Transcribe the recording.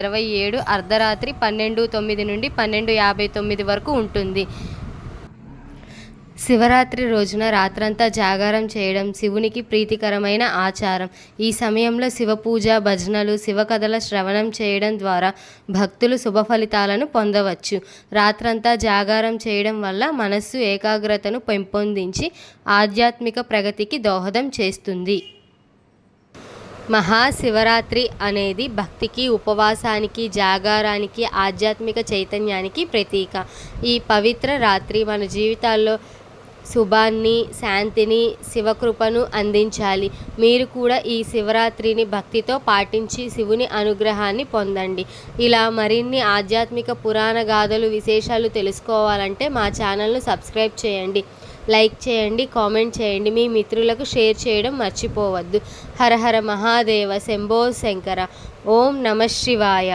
ఇరవై ఏడు అర్ధరాత్రి పన్నెండు తొమ్మిది నుండి పన్నెండు యాభై తొమ్మిది వరకు ఉంటుంది. శివరాత్రి రోజున రాత్రంతా జాగారం చేయడం శివునికి ప్రీతికరమైన ఆచారం. ఈ సమయంలో శివ పూజ భజనలు శివకథల శ్రవణం చేయడం ద్వారా భక్తులు శుభ ఫలితాలను పొందవచ్చు. రాత్రంతా జాగారం చేయడం వల్ల మనస్సు ఏకాగ్రతను పెంపొందించి ఆధ్యాత్మిక ప్రగతికి దోహదం చేస్తుంది. మహాశివరాత్రి అనేది భక్తికి ఉపవాసానికి జాగారానికి ఆధ్యాత్మిక చైతన్యానికి ప్రతీక. ఈ పవిత్ర రాత్రి మన జీవితాల్లో శుభాన్ని శాంతిని శివకృపను అందించాలి. మీరు కూడా ఈ శివరాత్రిని భక్తితో పాటించి శివుని అనుగ్రహాన్ని పొందండి. ఇలా మరిన్ని ఆధ్యాత్మిక పురాణ గాథలు విశేషాలు తెలుసుకోవాలంటే మా ఛానల్ను సబ్స్క్రైబ్ చేయండి. లైక్ చేయండి కామెంట్ చేయండి మీ మిత్రులకు షేర్ చేయడం మర్చిపోవద్దు. హర హర మహాదేవ శంభో శంకర ఓం నమ శివాయ.